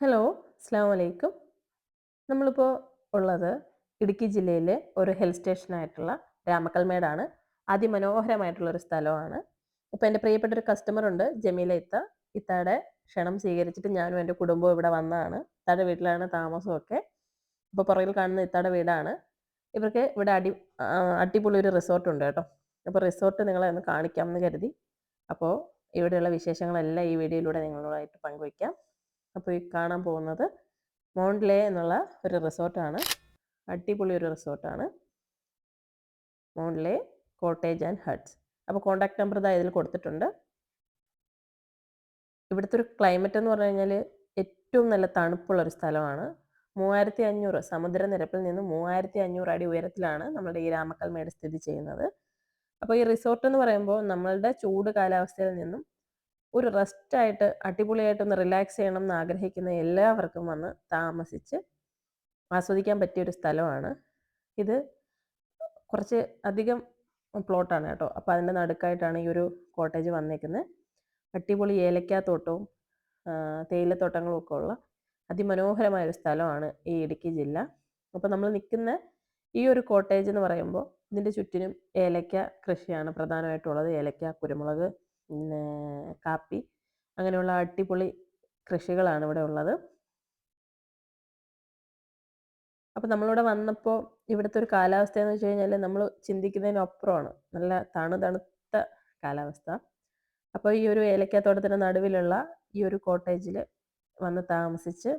Hello അസ്സാം വലൈക്കും നമ്മളിപ്പോൾ ഉള്ളത് ഇടുക്കി ജില്ലയിലെ ഒരു ഹിൽ സ്റ്റേഷനായിട്ടുള്ള രാമക്കൽമേടാണ്. അതിമനോഹരമായിട്ടുള്ള ഒരു സ്ഥലമാണ്. ഇപ്പോൾ എന്റെ പ്രിയപ്പെട്ട ഒരു കസ്റ്റമർ ഉണ്ട് ജമീല ഇത്ത. ഇത്തയുടെ ക്ഷണം സ്വീകരിച്ചിട്ട് ഞാനും എന്റെ കുടുംബവും ഇവിടെ വന്നതാണ് ഇത്തയുടെ വീട്ടിലാണ് താമസമൊക്കെ. ഇപ്പോൾ പുറകിൽ കാണുന്ന ഇത്തയുടെ വീടാണ്. ഇവർക്ക് ഇവിടെ അടി അടിപൊളി ഒരു റിസോർട്ട് ഉണ്ട് കേട്ടോ. അപ്പോൾ റിസോർട്ട് നിങ്ങളെ ഒന്ന് കാണിക്കാമെന്ന് കരുതി. അപ്പോൾ ഇവിടെയുള്ള വിശേഷങ്ങളെല്ലാം ഈ വീഡിയോയിലൂടെ നിങ്ങളുമായിട്ട് പങ്കുവയ്ക്കാം അപ്പോൾ ഈ കാണാൻ പോകുന്നത് മോണ്ട്ലേ എന്നുള്ള ഒരു റിസോർട്ടാണ്. അടിപൊളി ഒരു റിസോർട്ടാണ്. മോണ്ട്ലേ കോട്ടേജ് ആൻഡ് ഹട്ട്സ് അപ്പോൾ കോൺടാക്ട് നമ്പർ ഇതാ ഇതിൽ കൊടുത്തിട്ടുണ്ട്. ഇവിടുത്തെ ഒരു ക്ലൈമറ്റ് എന്ന് പറഞ്ഞു കഴിഞ്ഞാൽ ഏറ്റവും നല്ല തണുപ്പുള്ള ഒരു സ്ഥലമാണ്. മൂവായിരത്തി അഞ്ഞൂറ് സമുദ്രനിരപ്പിൽ നിന്ന് മൂവായിരത്തി അഞ്ഞൂറ് അടി ഉയരത്തിലാണ് നമ്മളുടെ ഈ രാമക്കൽമേട് സ്ഥിതി ചെയ്യുന്നത്. അപ്പോൾ ഈ റിസോർട്ട് എന്ന് പറയുമ്പോൾ നമ്മളുടെ ചൂട് കാലാവസ്ഥയിൽ നിന്നും ഒരു റെസ്റ്റായിട്ട് അടിപൊളിയായിട്ടൊന്ന് റിലാക്സ് ചെയ്യണം എന്ന് ആഗ്രഹിക്കുന്ന എല്ലാവർക്കും വന്ന് താമസിച്ച് ആസ്വദിക്കാൻ പറ്റിയ ഒരു സ്ഥലമാണ്. ഇത് കുറച്ച് അധികം പ്ലോട്ടാണ് കേട്ടോ. അപ്പോൾ അതിന്റെ നടുക്കായിട്ടാണ് ഈ ഒരു കോട്ടേജ് വന്നേക്കുന്നത് അടിപൊളി ഏലക്കാത്തോട്ടവും തേയിലത്തോട്ടങ്ങളും ഒക്കെ ഉള്ള അതിമനോഹരമായ ഒരു സ്ഥലമാണ് ഈ ഇടുക്കി ജില്ല. അപ്പോൾ നമ്മൾ നിൽക്കുന്ന ഈ ഒരു കോട്ടേജ് എന്ന് പറയുമ്പോൾ ഇതിന്റെ ചുറ്റിനും ഏലക്ക കൃഷിയാണ് പ്രധാനമായിട്ടുള്ളത്. ഏലക്ക കുരുമുളക് പിന്നെ കാപ്പി അങ്ങനെയുള്ള അടിപൊളി കൃഷികളാണ് ഇവിടെ ഉള്ളത്. അപ്പോൾ നമ്മളിവിടെ വന്നപ്പോൾ ഇവിടുത്തെ ഒരു കാലാവസ്ഥ എന്ന് വെച്ച് കഴിഞ്ഞാൽ നമ്മൾ ചിന്തിക്കുന്നതിനപ്പുറമാണ്. നല്ല തണു തണുത്ത കാലാവസ്ഥ. അപ്പോൾ ഈ ഒരു ഏലക്കാത്തോട്ടത്തിന്റെ നടുവിലുള്ള ഈ ഒരു കോട്ടേജിൽ വന്ന് താമസിച്ച്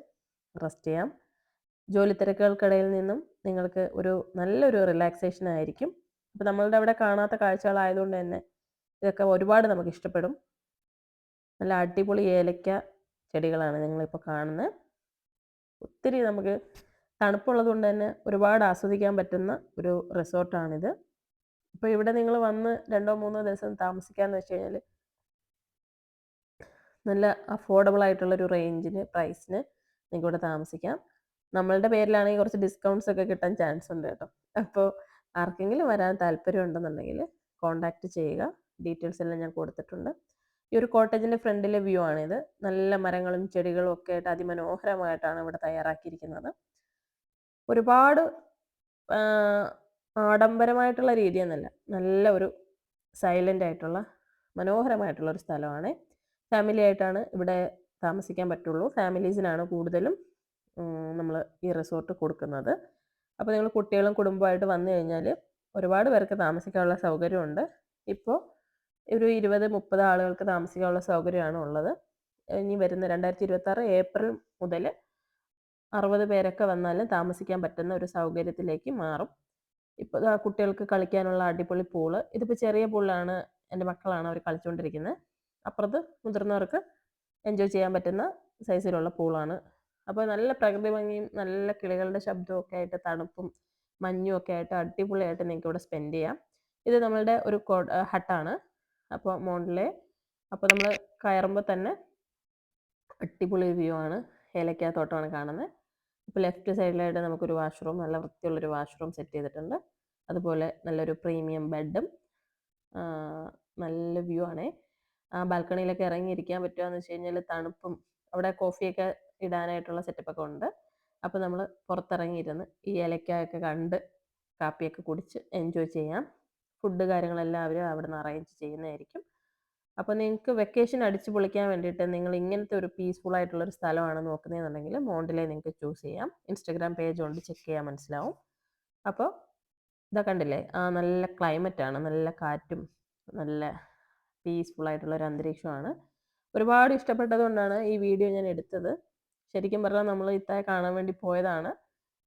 റെസ്റ്റ് ചെയ്യാം. ജോലി തിരക്കുകൾക്കിടയിൽ നിന്നും നിങ്ങൾക്ക് ഒരു നല്ലൊരു റിലാക്സേഷൻ ആയിരിക്കും അപ്പോൾ നമ്മളുടെ അവിടെ കാണാത്ത കാഴ്ചകളായതുകൊണ്ട് തന്നെ ഇതൊക്കെ ഒരുപാട് നമുക്ക് ഇഷ്ടപ്പെടും. നല്ല അടിപൊളി ഏലക്ക ചെടികളാണ് നിങ്ങളിപ്പോൾ കാണുന്നത്. ഒത്തിരി നമുക്ക് തണുപ്പുള്ളത് കൊണ്ട് തന്നെ ഒരുപാട് ആസ്വദിക്കാൻ പറ്റുന്ന ഒരു റിസോർട്ടാണിത്. ഇപ്പോൾ ഇവിടെ നിങ്ങൾ വന്ന് രണ്ടോ മൂന്നോ ദിവസം താമസിക്കാന്ന് വെച്ച് കഴിഞ്ഞാൽ നല്ല അഫോർഡബിൾ ആയിട്ടുള്ള ഒരു റേഞ്ചിന് പ്രൈസിന് നിങ്ങൾക്ക് ഇവിടെ താമസിക്കാം. നമ്മളുടെ പേരിലാണെങ്കിൽ കുറച്ച് ഡിസ്കൗണ്ട്സ് ഒക്കെ കിട്ടാൻ ചാൻസ് ഉണ്ട് കേട്ടോ. അപ്പോൾ ആർക്കെങ്കിലും വരാൻ താല്പര്യം ഉണ്ടെന്നുണ്ടെങ്കിൽ കോൺടാക്റ്റ് ചെയ്യുക. ഡീറ്റെയിൽസ് എല്ലാം ഞാൻ കൊടുത്തിട്ടുണ്ട്. ഈ ഒരു കോട്ടേജിന്റെ ഫ്രണ്ടിലെ വ്യൂ ആണിത്. നല്ല മരങ്ങളും ചെടികളും ഒക്കെ ആയിട്ട് അതിമനോഹരമായിട്ടാണ് ഇവിടെ തയ്യാറാക്കിയിരിക്കുന്നത്. ഒരുപാട് ആഡംബരമായിട്ടുള്ള രീതിയൊന്നുമല്ല. നല്ല ഒരു സൈലന്റ് ആയിട്ടുള്ള മനോഹരമായിട്ടുള്ള ഒരു സ്ഥലമാണ്. ഫാമിലി ആയിട്ടാണ് ഇവിടെ താമസിക്കാൻ പറ്റുള്ളൂ. ഫാമിലീസിനാണ് കൂടുതലും നമ്മൾ ഈ റിസോർട്ട് കൊടുക്കുന്നത്. അപ്പോൾ നിങ്ങൾ കുട്ടികളും കുടുംബമായിട്ട് വന്നു കഴിഞ്ഞാൽ ഒരുപാട് പേർക്ക് താമസിക്കാനുള്ള സൗകര്യമുണ്ട്. ഇപ്പോൾ ഒരു ഇരുപത് മുപ്പത് ആളുകൾക്ക് താമസിക്കാനുള്ള സൗകര്യമാണ് ഉള്ളത്. ഇനി വരുന്ന രണ്ടായിരത്തി ഇരുപത്താറ് ഏപ്രിൽ മുതൽ അറുപത് പേരൊക്കെ വന്നാലും താമസിക്കാൻ പറ്റുന്ന ഒരു സൗകര്യത്തിലേക്ക് മാറും. ഇപ്പോൾ കുട്ടികൾക്ക് കളിക്കാനുള്ള അടിപൊളി പൂൾ ഇതിപ്പോൾ ചെറിയ പൂളിലാണ് എന്റെ മക്കളാണ് അവർ കളിച്ചുകൊണ്ടിരിക്കുന്നത്. അപ്പുറത്ത് മുതിർന്നവർക്ക് എൻജോയ് ചെയ്യാൻ പറ്റുന്ന സൈസിലുള്ള പൂളാണ് അപ്പോൾ നല്ല പ്രകൃതി ഭംഗിയും നല്ല കിളികളുടെ ശബ്ദവും ഒക്കെ ആയിട്ട് തണുപ്പും മഞ്ഞും ഒക്കെ ആയിട്ട് അടിപൊളിയായിട്ട് നിങ്ങൾക്ക് ഇവിടെ സ്പെൻഡ് ചെയ്യാം. ഇത് നമ്മളുടെ ഒരു ഹട്ടാണ്. അപ്പോൾ മോണ്ടിലെ അപ്പോൾ നമ്മൾ കയറുമ്പോൾ തന്നെ അടിപൊളി വ്യൂ ആണ്. ഏലക്കാത്തോട്ടമാണ് കാണുന്നത് ഇപ്പോൾ ലെഫ്റ്റ് സൈഡിലായിട്ട് നമുക്കൊരു വാഷ്റൂം നല്ല വൃത്തിയുള്ളൊരു വാഷ്റൂം സെറ്റ് ചെയ്തിട്ടുണ്ട്. അതുപോലെ നല്ലൊരു പ്രീമിയം ബെഡും നല്ല വ്യൂ ആണേ. ആ ബാൽക്കണിയിലൊക്കെ ഇറങ്ങിയിരിക്കാൻ പറ്റുകയെന്ന് വെച്ച് കഴിഞ്ഞാൽ തണുപ്പും അവിടെ കോഫിയൊക്കെ ഇടാനായിട്ടുള്ള സെറ്റപ്പൊക്കെ ഉണ്ട്. അപ്പോൾ നമ്മൾ പുറത്തിറങ്ങിയിരുന്ന് ഈ ഏലക്കായൊക്കെ കണ്ട് കാപ്പിയൊക്കെ കുടിച്ച് എൻജോയ് ചെയ്യാം. ഫുഡ് കാര്യങ്ങളെല്ലാം അവർ അവിടെ നിന്ന് അറേഞ്ച് ചെയ്യുന്നതായിരിക്കും. അപ്പോൾ നിങ്ങൾക്ക് വെക്കേഷൻ അടിച്ചു പൊളിക്കാൻ വേണ്ടിയിട്ട് നിങ്ങൾ ഇങ്ങനത്തെ ഒരു പീസ്ഫുൾ ആയിട്ടുള്ള ഒരു സ്ഥലമാണ് നോക്കുന്നതെന്നുണ്ടെങ്കിൽ മോണ്ടിലെ നിങ്ങൾക്ക് ചൂസ് ചെയ്യാം. ഇൻസ്റ്റഗ്രാം പേജ് കൊണ്ട് ചെക്ക് ചെയ്യാൻ മനസ്സിലാവും. അപ്പോൾ ഇതാ കണ്ടില്ലേ ആ നല്ല ആണ് നല്ല കാറ്റും നല്ല പീസ്ഫുൾ ആയിട്ടുള്ള ഒരു അന്തരീക്ഷമാണ്. ഒരുപാട് ഇഷ്ടപ്പെട്ടതുകൊണ്ടാണ് ഈ വീഡിയോ ഞാൻ എടുത്തത്. ശരിക്കും പറഞ്ഞാൽ നമ്മൾ ഇത്തായി കാണാൻ വേണ്ടി പോയതാണ്.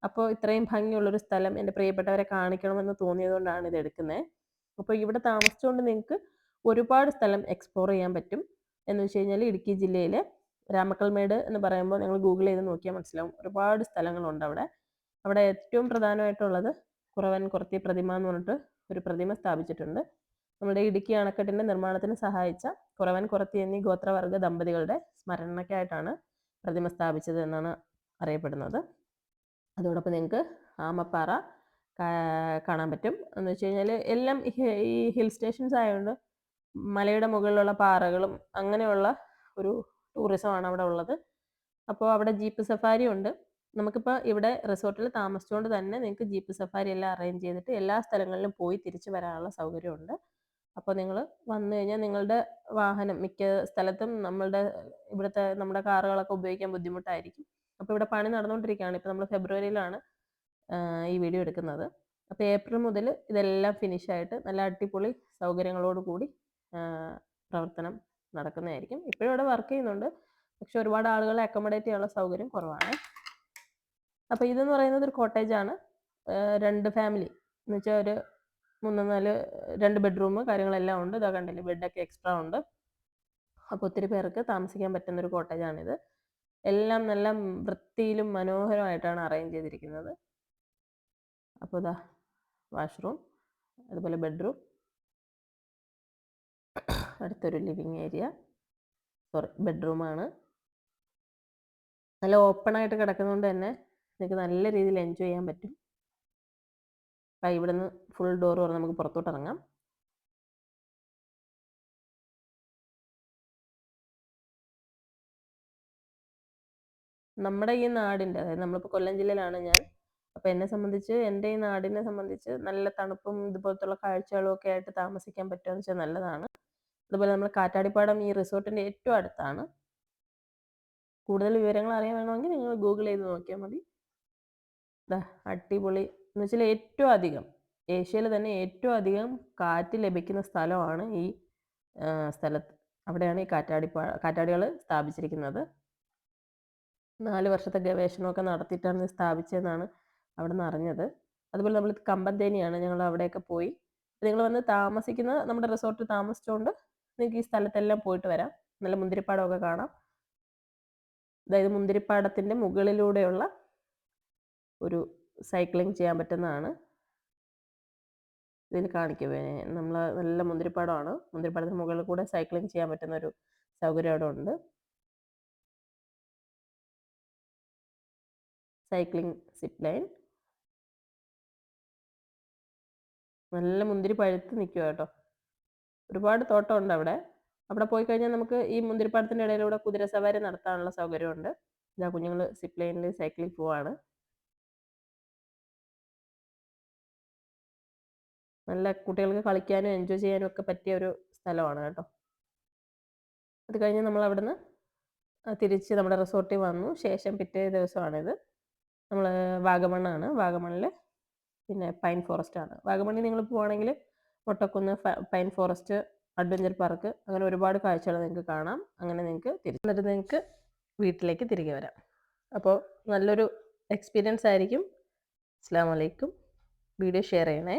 അപ്പോൾ ഇത്രയും ഭംഗിയുള്ളൊരു സ്ഥലം എന്റെ പ്രിയപ്പെട്ടവരെ കാണിക്കണമെന്ന് തോന്നിയതുകൊണ്ടാണ് ഇത് എടുക്കുന്നത്. അപ്പോൾ ഇവിടെ താമസിച്ചുകൊണ്ട് നിങ്ങൾക്ക് ഒരുപാട് സ്ഥലം എക്സ്പ്ലോർ ചെയ്യാൻ പറ്റും. എന്ന് വെച്ച് കഴിഞ്ഞാൽ ഇടുക്കി ജില്ലയിലെ രാമക്കൽമേട് എന്ന് പറയുമ്പോൾ നിങ്ങൾ ഗൂഗിൾ ചെയ്ത് നോക്കിയാൽ മനസ്സിലാവും. ഒരുപാട് സ്ഥലങ്ങളുണ്ട് അവിടെ. അവിടെ ഏറ്റവും പ്രധാനമായിട്ടുള്ളത് കുറവൻ കുറത്തി പ്രതിമ എന്ന് പറഞ്ഞിട്ട് ഒരു പ്രതിമ സ്ഥാപിച്ചിട്ടുണ്ട്. നമ്മുടെ ഇടുക്കി അണക്കെട്ടിന്റെ നിർമ്മാണത്തിന് സഹായിച്ച കുറവൻ കുറത്തി എന്നീ ഗോത്രവർഗ ദമ്പതികളുടെ സ്മരണയ്ക്കായിട്ടാണ് പ്രതിമ സ്ഥാപിച്ചത് എന്നാണ് അറിയപ്പെടുന്നത്. അതോടൊപ്പം നിങ്ങൾക്ക് ആമപ്പാറ കാണാൻ പറ്റും. എന്ന് വെച്ച് കഴിഞ്ഞാൽ എല്ലാം ഈ ഹിൽ സ്റ്റേഷൻസ് ആയതുകൊണ്ട് മലയുടെ മുകളിലുള്ള പാറകളും അങ്ങനെയുള്ള ഒരു ടൂറിസമാണ് അവിടെ ഉള്ളത്. അപ്പോൾ അവിടെ ജീപ്പ് സഫാരി ഉണ്ട്. നമുക്കിപ്പോൾ ഇവിടെ റിസോർട്ടിൽ താമസിച്ചുകൊണ്ട് തന്നെ നിങ്ങൾക്ക് ജീപ്പ് സഫാരി എല്ലാം അറേഞ്ച് ചെയ്തിട്ട് എല്ലാ സ്ഥലങ്ങളിലും പോയി തിരിച്ചു വരാനുള്ള സൗകര്യമുണ്ട്. അപ്പോൾ നിങ്ങൾ വന്നു കഴിഞ്ഞാൽ നിങ്ങളുടെ വാഹനം മിക്ക സ്ഥലത്തും നമ്മളുടെ ഇവിടുത്തെ നമ്മുടെ കാറുകളൊക്കെ ഉപയോഗിക്കാൻ ബുദ്ധിമുട്ടായിരിക്കും. അപ്പോൾ ഇവിടെ പണി നടന്നുകൊണ്ടിരിക്കുകയാണ് ഇപ്പോൾ നമ്മൾ ഫെബ്രുവരിയിലാണ് ഈ വീഡിയോ എടുക്കുന്നത്. അപ്പോൾ ഏപ്രിൽ മുതൽ ഇതെല്ലാം ഫിനിഷ് ആയിട്ട് നല്ല അടിപൊളി സൗകര്യങ്ങളോട് കൂടി പ്രവർത്തനം നടക്കുന്നതായിരിക്കും. ഇപ്പോഴും ഇവിടെ വർക്ക് ചെയ്യുന്നുണ്ട്. പക്ഷെ ഒരുപാട് ആളുകളെ അക്കോമഡേറ്റ് ചെയ്യാനുള്ള സൗകര്യം കുറവാണ്. അപ്പോൾ ഇതെന്ന് പറയുന്നത് ഒരു കോട്ടേജാണ് രണ്ട് ഫാമിലി എന്ന് വെച്ചാൽ ഒരു മൂന്ന് നാല് രണ്ട് ബെഡ്റൂം കാര്യങ്ങളെല്ലാം ഉണ്ട്. ഇതാ കണ്ടില്ലേ ബെഡൊക്കെ എക്സ്ട്രാ ഉണ്ട്. അപ്പോൾ ഒത്തിരി പേർക്ക് താമസിക്കാൻ പറ്റുന്ന ഒരു കോട്ടേജാണിത് എല്ലാം നല്ല വൃത്തിയിലും മനോഹരമായിട്ടാണ് അറേഞ്ച് ചെയ്തിരിക്കുന്നത്. അപ്പോൾ ഇതാ വാഷ്റൂം അതുപോലെ ബെഡ്റൂം. അടുത്തൊരു ലിവിങ് ഏരിയ. സോറി ബെഡ്റൂമാണ്. നല്ല ഓപ്പൺ ആയിട്ട് കിടക്കുന്നതുകൊണ്ട് തന്നെ നിങ്ങൾക്ക് നല്ല രീതിയിൽ എൻജോയ് ചെയ്യാൻ പറ്റും. അപ്പം ഇവിടെ നിന്ന് ഫുൾ ഡോർ തുറന്ന് നമുക്ക് പുറത്തോട്ട് ഇറങ്ങാം. നമ്മുടെ ഈ നാടിന്റെ അതായത് നമ്മളിപ്പോൾ കൊല്ലം ജില്ലയിലാണ് ഞാൻ. അപ്പോൾ എന്നെ സംബന്ധിച്ച് എന്റെ ഈ നാടിനെ സംബന്ധിച്ച് നല്ല തണുപ്പും ഇതുപോലത്തുള്ള കാഴ്ചകളും ഒക്കെ ആയിട്ട് താമസിക്കാൻ പറ്റുക വെച്ചാൽ നല്ലതാണ്. അതുപോലെ നമ്മൾ കാറ്റാടിപ്പാടം ഈ റിസോർട്ടിന്റെ ഏറ്റവും അടുത്താണ്. കൂടുതൽ വിവരങ്ങൾ അറിയാൻ വേണമെങ്കിൽ നിങ്ങൾ ഗൂഗിൾ ചെയ്ത് നോക്കിയാൽ മതി. അടിപൊളി. എന്ന് വെച്ചാൽ ഏറ്റവും അധികം ഏഷ്യയിൽ തന്നെ ഏറ്റവും അധികം കാറ്റ് ലഭിക്കുന്ന സ്ഥലമാണ് ഈ സ്ഥലത്ത്. അവിടെയാണ് ഈ കാറ്റാടിപ്പാ കാറ്റാടികൾ സ്ഥാപിച്ചിരിക്കുന്നത്. നാല് വർഷത്തെ ഗവേഷണമൊക്കെ നടത്തിയിട്ടാണ് സ്ഥാപിച്ചതെന്നാണ് അവിടെ നിന്ന് അറിഞ്ഞത്. അതുപോലെ നമ്മൾ കമ്പന്തേനിയാണ് ഞങ്ങൾ അവിടെയൊക്കെ പോയി. നിങ്ങൾ വന്ന് താമസിക്കുന്ന നമ്മുടെ റിസോർട്ട് താമസിച്ചുകൊണ്ട് നിങ്ങൾക്ക് ഈ സ്ഥലത്തെല്ലാം പോയിട്ട് വരാം. നല്ല മുന്തിരിപ്പാടമൊക്കെ കാണാം. അതായത് മുന്തിരിപ്പാടത്തിന്റെ മുകളിലൂടെയുള്ള ഒരു സൈക്ലിംഗ് ചെയ്യാൻ പറ്റുന്നതാണ്. ഇതിൽ കാണിക്കുവേ നമ്മൾ നല്ല മുന്തിരിപ്പാടമാണ് മുന്തിരിപ്പാടത്തിന് മുകളിൽ കൂടെ സൈക്ലിംഗ് ചെയ്യാൻ പറ്റുന്ന ഒരു സൗകര്യം അവിടെ ഉണ്ട്. സൈക്ലിംഗ് സിപ്പ് ലൈൻ നല്ല മുന്തിരി പഴുത്ത് നിൽക്കുക കേട്ടോ. ഒരുപാട് തോട്ടമുണ്ട് അവിടെ. അവിടെ പോയി കഴിഞ്ഞാൽ നമുക്ക് ഈ മുന്തിരിപ്പാടത്തിന്റെ ഇടയിലൂടെ കുതിര സവാരി നടത്താനുള്ള സൗകര്യമുണ്ട്. ഇതാ കുഞ്ഞുങ്ങൾ സിപ്പ് ലൈനിൽ സൈക്കിളിൽ പോവാണ്. നല്ല കുട്ടികൾക്ക് കളിക്കാനും എൻജോയ് ചെയ്യാനും ഒക്കെ പറ്റിയ ഒരു സ്ഥലമാണ് കേട്ടോ. അത് കഴിഞ്ഞ് നമ്മൾ അവിടുന്ന് തിരിച്ച് നമ്മുടെ റിസോർട്ടിൽ വന്നു. ശേഷം പിറ്റേ ദിവസമാണിത്. നമ്മൾ വാഗമണ്ണാണ്. വാഗമണ്ണിൽ പിന്നെ പൈൻ ഫോറസ്റ്റ് ആണ്. വാഗമണ്ണിൽ നിങ്ങൾ പോവാണെങ്കിൽ Mottakunnu pine forest adventure park അങ്ങനെ ഒരുപാട് കാഴ്ചകൾ നിങ്ങൾക്ക് കാണാം. അങ്ങനെ നിങ്ങൾക്ക് തിരിച്ചു എന്നിട്ട് നിങ്ങൾക്ക് വീട്ടിലേക്ക് തിരികെ വരാം. അപ്പോൾ നല്ലൊരു എക്സ്പീരിയൻസ് ആയിരിക്കും. അസ്സാം വലൈക്കും വീഡിയോ ഷെയർ ചെയ്യണേ.